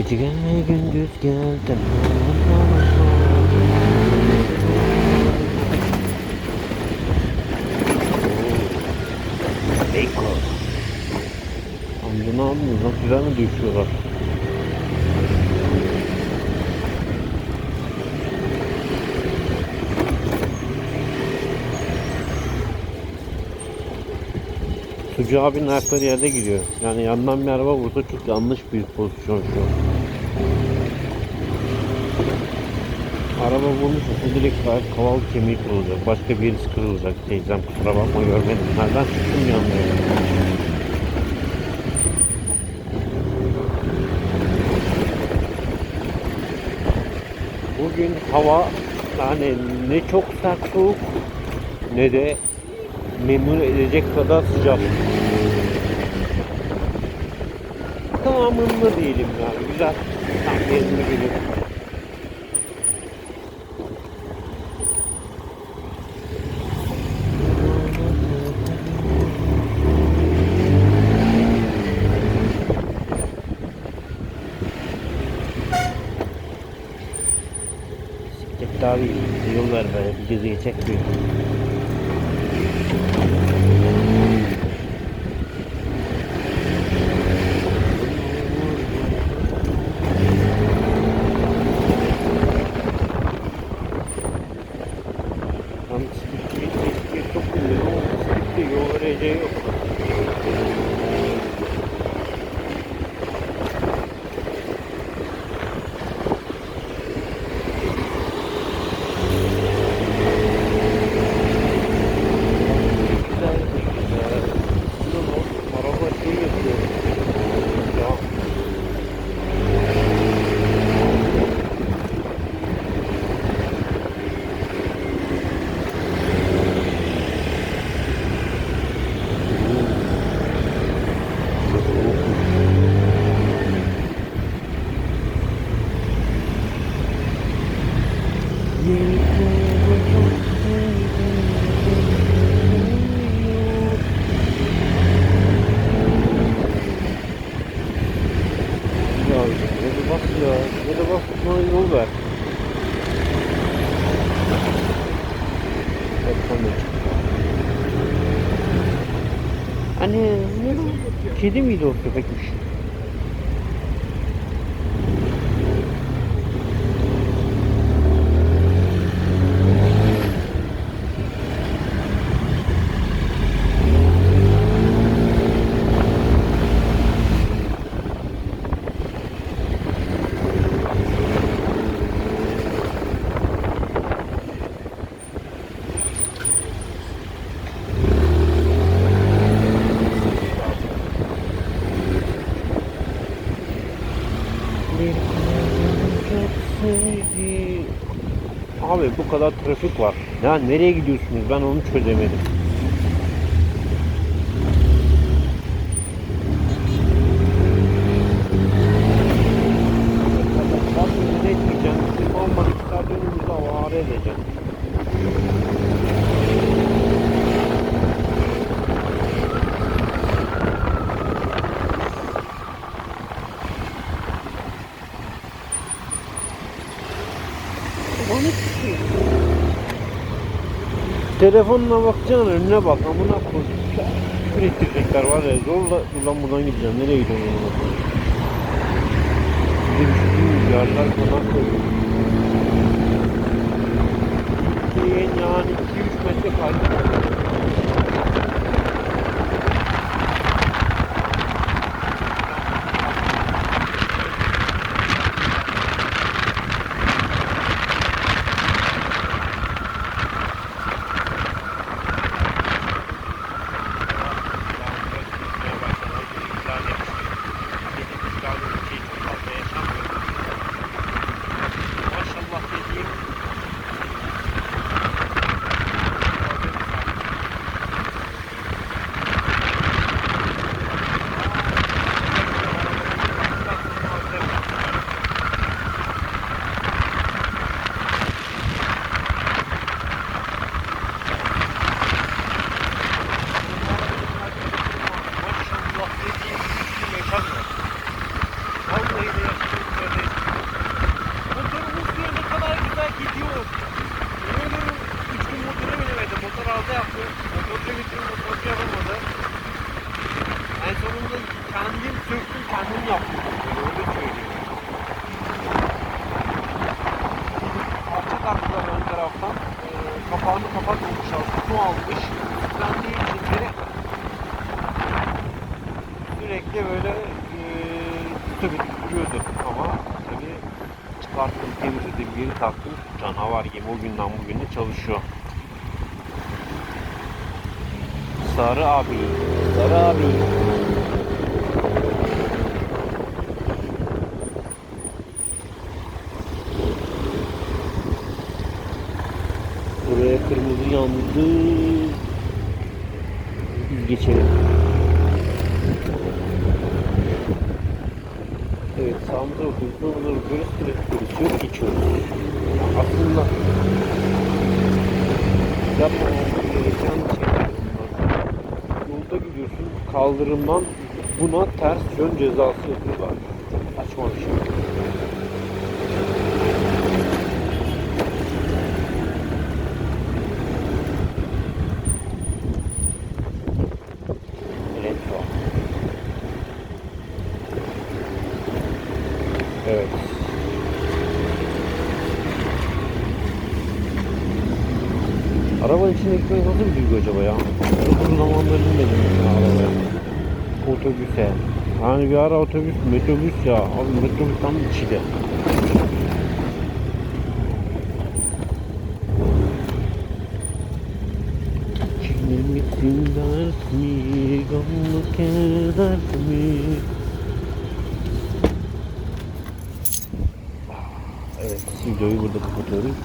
Gece gel gündüz gel Beko. Amca ne yapıyorsun? Nasıl güzel mi düşüyorlar? Sucu abinin ayakları yerde gidiyor. Yani yandan bir araba vursa çok yanlış bir pozisyon şu an. Araba vurmuş direkt ayak kaval kemiği kırılacak. Başka bir yerisi kırılacak. Teyzem kusura bakma görmedim. Nereden çıktım bir anda ya? Bugün hava yani ne çok sert soğuk ne de memnun edecek kadar sıcak. Tamamında değilim yani güzel. Tam yerinde geliyor. Bize yol ver böyle bir geziye çekmiyor. Çok yok. Güzel, güzel. Şurada bak, araba şey yapıyor. Ya. Ya hadi bak ya. Hadi bak bana yol ver. Bak sen de çık. Anne? Kedi miydi o köpekmiş? Abi bu kadar trafik var. Ya nereye gidiyorsunuz? Ben onu çözemedim. Telefonuna bakacaksın önüne bak amına koy. Küfür ettirecekler var ya zorla buradan buradan gideceğim. Nereye gidiyorum amına koy. Bir de düştüğüm yerler falan koyuyor. Yani 2-3 metre kaydı. Su almış. Tıkandığı için de sürekli böyle eee tabii duruyordu ama tabii çıkarttım temizledim geri taktım canavar gibi o günden bugüne çalışıyor. Sarı abi, Sarı abi. Kırmızı yandı. Biz geçelim. Evet sağımıza bakıyoruz, solumuza bakıyoruz, trafik polisi geçiyoruz. Aslında yapmamamız gereken şeyler bunlar. Yolda gidiyorsun kaldırımdan buna ters yön cezası yapıyorlar. Saçma Evet. Arabanın içine gitmek nasıl bir duygu acaba ya? Uzun zamandır binmedim ya arabaya. Otobüse. Hani bir ara otobüs, metrobüs ya. Abi metrobüs tam içi de. Çiğnemesin dert mi, gamlı keder mi? Evet, videoyu burada kapatıyoruz.